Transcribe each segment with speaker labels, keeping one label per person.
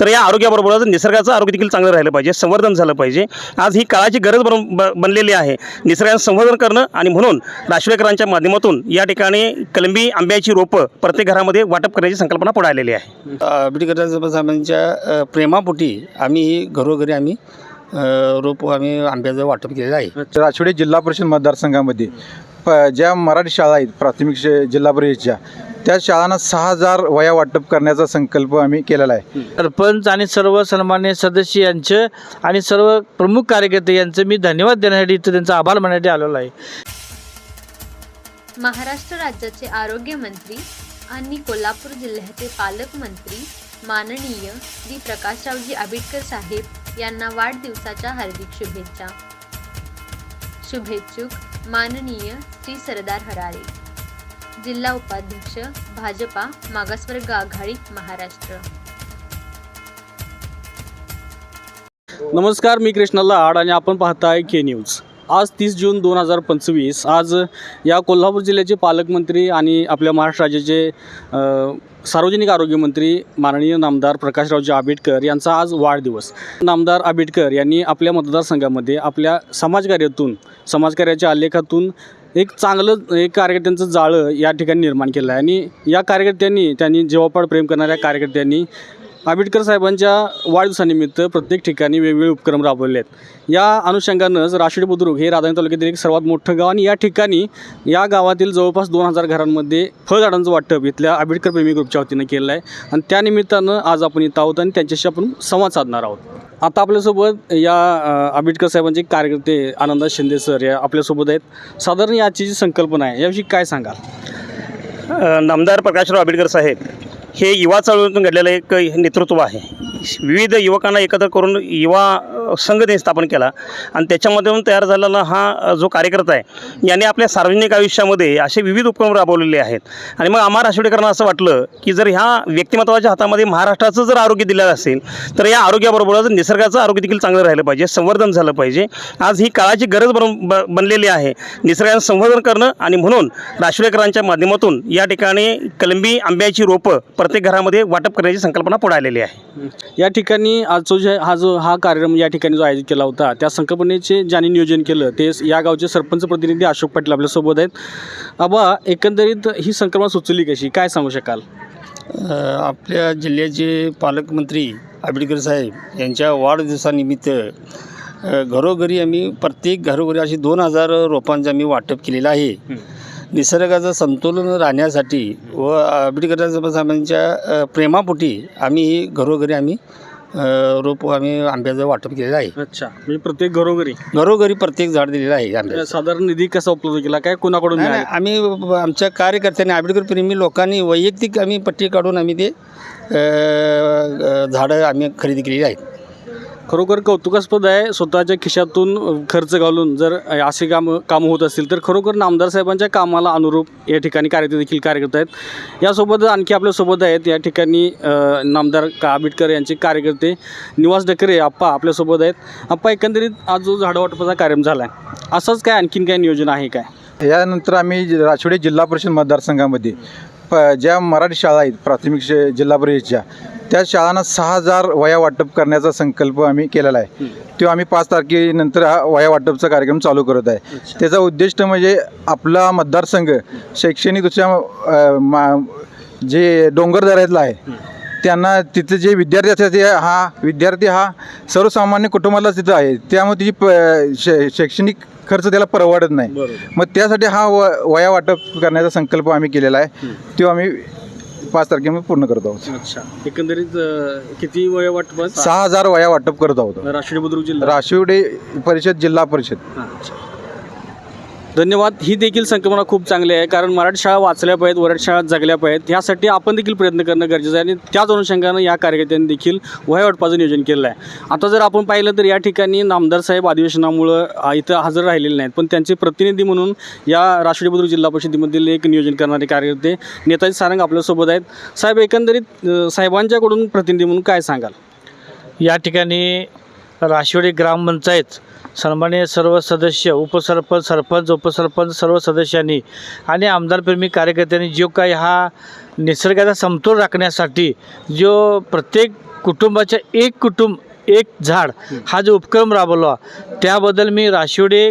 Speaker 1: तर या आरोग्याबरोबरच निसर्गाचं आरोग्य देखील चांगलं राहिलं पाहिजे संवर्धन झालं पाहिजे. आज ही काळाची गरज बन ब- बनलेली आहे. निसर्गाचं संवर्धन करणं आणि म्हणून राष्ट्रीयकरांच्या माध्यमातून या ठिकाणी कलंबी आंब्याची रोपं प्रत्येक घरामध्ये वाटप करण्याची संकल्पना पुढे आलेली आहे.
Speaker 2: आंबेडकर साहेबांच्या प्रेमापोटी आम्ही ही घरोघरी आम्ही रोप आम्ही आंब्याचं वाटप केलेलं आहे.
Speaker 3: राजवाडी जिल्हा परिषद मतदारसंघामध्ये प ज्या मराठी शाळा आहेत प्राथमिक शे जिल्हा परिषदच्या त्या शाळांना सहा हजार वया वाटप करण्याचा संकल्प आम्ही केलेला आहे.
Speaker 4: सरपंच आणि सर्व सन्मान्य सदस्य यांचं आणि सर्व प्रमुख कार्यकर्ते यांचं मी धन्यवाद देण्यासाठी इथं त्यांचा आभार मानण्यासाठी आलेलो आहे.
Speaker 5: महाराष्ट्र राज्याचे आरोग्यमंत्री आणि कोल्हापूर जिल्ह्याचे पालकमंत्री माननीय श्री प्रकाशरावजी आंबेडकर साहेब यांना वाढदिवसाच्या हार्दिक शुभेच्छा. शुभेच्छुक. माननीय श्री सरदार हरारे जिल्हा उपाध्यक्ष भाजपा मागासवर्ग आघाडी महाराष्ट्र.
Speaker 6: नमस्कार मी कृष्णा लाड आणि आपण पाहताय के न्यूज आज तीस जून दोन हजार पंचवीस. आज या कोल्हापूर जिल्ह्याचे पालकमंत्री आणि आपल्या महाराष्ट्र राज्याचे सार्वजनिक आरोग्यमंत्री माननीय नामदार प्रकाशरावजी आंबेडकर यांचा आज वाढदिवस. नामदार आंबेडकर यांनी आपल्या मतदारसंघामध्ये आपल्या समाजकार्यातून समाजकार्याच्या आलेखातून एक चांगलं एक कार्यकर्त्यांचं जाळं या ठिकाणी निर्माण केलं आहे. आणि या कार्यकर्त्यांनी त्यांनी जीवापाड प्रेम करणाऱ्या कार्यकर्त्यांनी आंबेडकर साहेबांच्या वाढदिवसानिमित्त प्रत्येक ठिकाणी वेगवेगळे उपक्रम राबवले आहेत. या अनुषंगानंच राष्ट्रीय बुद्रुक हे राधानी तालुक्यातील एक सर्वात मोठं गाव आणि या ठिकाणी या गावातील जवळपास दोन हजार घरांमध्ये फळझाडांचं वाटप इथल्या आंबेडकर प्रेमी ग्रुपच्या वतीनं केलं आहे. आणि त्यानिमित्तानं आज आपण इथं आहोत आणि त्यांच्याशी आपण संवाद साधणार आहोत. आता आपल्यासोबत या आंबेडकर साहेबांचे कार्यकर्ते आनंदा शिंदे सर या आपल्यासोबत आहेत. साधारण याची जी संकल्पना आहे याविषयी काय सांगाल?
Speaker 1: नामदार प्रकाशराव आंबेडकर साहेब हे युवा चळवळीतून घडलेलं एक नेतृत्व आहे. विविध युवकांना एकत्र करून युवा संघ त्यांनी स्थापन केला. आणि त्याच्यामधून तयार झालेला हा जो कार्यकर्ता आहे याने आपल्या सार्वजनिक आयुष्यामध्ये असे विविध उपक्रम राबवलेले आहेत. आणि मग आम्हा राष्ट्रवादीकरांना असं वाटलं की जर ह्या व्यक्तिमत्वाच्या हातामध्ये महाराष्ट्राचं जर आरोग्य दिलेलं असेल तर या आरोग्याबरोबरच निसर्गाचं आरोग्य देखील चांगलं राहिलं पाहिजे संवर्धन झालं पाहिजे. आज ही काळाची गरज बन ब- बनलेली आहे. निसर्गाचं संवर्धन करणं आणि म्हणून राष्ट्रीयकरांच्या माध्यमातून या ठिकाणी कलंबी आंब्याची रोपं प्रत्येक घरामध्ये वाटप करण्याची संकल्पना पुढे आलेली आहे.
Speaker 6: या ठिकाणी आज जो जे हा जो हा कार्यक्रम या ठिकाणी जो आयोजित केला होता त्या संकल्पनेचे ज्यांनी नियोजन केलं ते या गावचे सरपंच प्रतिनिधी अशोक पाटील आपल्यासोबत आहेत. आबा एकंदरीत ही संकल्पना सुचली कशी? काय सांगू शकाल?
Speaker 2: आपल्या जिल्ह्याचे पालकमंत्री आंबेडकर साहेब यांच्या वाढदिवसानिमित्त घरोघरी आम्ही प्रत्येक घरोघरी अशी दोन हजार रोपांचं आम्ही वाटप केलेलं आहे. निसर्गाचं संतुलन राहण्यासाठी व आंबेडकर साहेबांच्या अ, प्रेमापोटी आम्ही ही घरोघरी आम्ही रोप आम्ही आंब्याचं वाटप केलेलं आहे.
Speaker 6: अच्छा म्हणजे प्रत्येक घरोघरी?
Speaker 2: घरोघरी प्रत्येक झाड दिलेलं आहे आंब्याचं.
Speaker 6: साधारण निधी कसा उपलब्ध केला? काय कोणाकडून
Speaker 2: नाही? आम्ही आमच्या कार्यकर्त्यांनी आंबेडकर प्रेमी लोकांनी वैयक्तिक आम्ही पट्टी काढून आम्ही ते अ, अ, झाडं आम्ही खरेदी केलेली आहेत.
Speaker 6: खरोखर कौतुकास्पद आहे स्वतःच्या खिशातून खर्च घालून जर असे काम कामं होत असतील तर खरोखर नामदार साहेबांच्या कामाला अनुरूप या ठिकाणी कार्यकर्ते देखील कार्यकर्ते आहेत. यासोबत आणखी आपल्यासोबत आहेत या ठिकाणी नामदार का आंबेडकर यांचे कार्यकर्ते निवास डकरे आप्पा आपल्यासोबत आहेत. आप्पा एकंदरीत आज जो झाडवाटपाचा कार्यक्रम झाला आहे असंच काय आणखीन काय नियोजन आहे काय?
Speaker 3: यानंतर आम्ही ज- राजवाडी जिल्हा परिषद मतदारसंघामध्ये प ज्या मराठी शाळा आहेत प्राथमिक शे जिल्हा परिषदच्या त्या शाळांना सहा हजार वया वाटप करण्याचा संकल्प आम्ही केलेला आहे. तो आम्ही पाच तारखेनंतर हा वया वाटपचा कार्यक्रम चालू करत आहे. त्याचा उद्दिष्ट म्हणजे आपला मतदारसंघ शैक्षणिकदृष्ट्या अ, मा जे डोंगर दऱ्यातला आहे त्यांना तिथे जे विद्यार्थी असतात ते हा विद्यार्थी हा सर्वसामान्य कुटुंबालाच तिथं आहे. त्यामुळे तिची प शै शैक्षणिक खर्च त्याला परवडत नाही. मग त्यासाठी हा व वया वाटप करण्याचा संकल्प आम्ही केलेला आहे. तो आम्ही पाच तारखेमध्ये पूर्ण करत आहोत.
Speaker 6: अच्छा. एकंदरीत अ, किती वय वाटपास
Speaker 3: सहा हजार वया वाटप करत आहोत.
Speaker 6: राष्ट्रीय बुद्रुक जिल्हा.
Speaker 3: राशिवडे परिषद जिल्हा परिषद.
Speaker 6: हां, अच्छा. धन्यवाद. ही देखील संकल्पना खूप चांगली आहे कारण मराठी शाळा वाचल्या पाहिजेत वराठी शाळा जगल्या पाहिजेत. ह्यासाठी आपण देखील प्रयत्न करणं गरजेचं आहे आणि त्याच अनुषंगानं या कार्यकर्त्यांनी देखील वह्या नियोजन केलं आहे आता जर आपण पाहिलं तर या ठिकाणी नामदार साहेब अधिवेशनामुळं इथं हजर राहिलेले नाहीत पण त्यांचे प्रतिनिधी म्हणून या राष्ट्रीय बुद्रुक जिल्हा परिषदेमधील एक नियोजन करणारे कार्यकर्ते नेताजी सारंग आपल्यासोबत आहेत. साहेब एकंदरीत साहेबांच्याकडून प्रतिनिधी म्हणून काय सांगाल?
Speaker 4: या ठिकाणी राशिवडी ग्रामपंचायत सन्मान्य सर्व सदस्य उपसरपंच सरपंच उपसरपंच सर्व सदस्यांनी आणि आमदारप्रेमी कार्यकर्त्यांनी जो काही हा निसर्गाचा समतोल राखण्यासाठी जो प्रत्येक कुटुंबाच्या एक कुटुंब एक झाड हा जो उपक्रम राबवला त्याबद्दल मी राशिवडे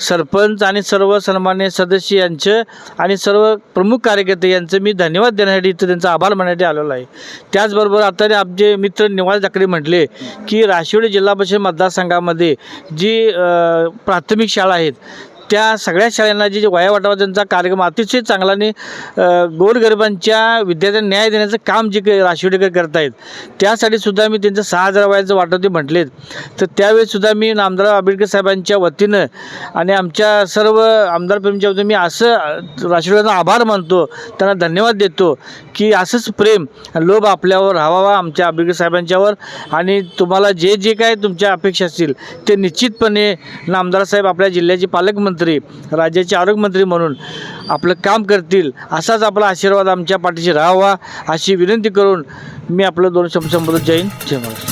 Speaker 4: सरपंच आणि सर्व सन्मान्य सदस्य यांचं आणि सर्व प्रमुख कार्यकर्ते यांचं मी धन्यवाद देण्यासाठी इथं त्यांचा आभार मानण्यासाठी आलेलो आहे. त्याचबरोबर आता आमचे मित्र निवास जाकडे म्हटले की राशिवडे जिल्हा परिषद मतदारसंघामध्ये जी प्राथमिक शाळा आहेत त्या सगळ्या शाळांना जे वया वाटावा त्यांचा कार्यक्रम अतिशय चांगला आणि गोरगरिबांच्या विद्यार्थ्यांना न्याय देण्याचं काम जे काही राशिवडेकर करत आहेत त्यासाठी सुद्धा मी त्यांचं सहा हजार वयाचं वाटप ते म्हटलेत. तर त्यावेळीसुद्धा मी नामदार आंबेडकर साहेबांच्या वतीनं आणि आमच्या सर्व आमदार प्रेमच्या वतीनं मी असं राशिवडेकरांचा आभार मानतो त्यांना धन्यवाद देतो की असंच प्रेम लोभ आपल्यावर राहावा आमच्या आंबेडकर साहेबांच्यावर आणि तुम्हाला जे जे काय तुमच्या अपेक्षा असतील ते निश्चितपणे नामदार साहेब आपल्या जिल्ह्याचे पालकमंत्री राज्याचे आरोग्यमंत्री म्हणून आपलं काम करतील असाच आपला आशीर्वाद आमच्या पाठीशी राहावा अशी विनंती करून मी आपलं दोन शब्द संबोधित जैन जय महाराष्ट्र.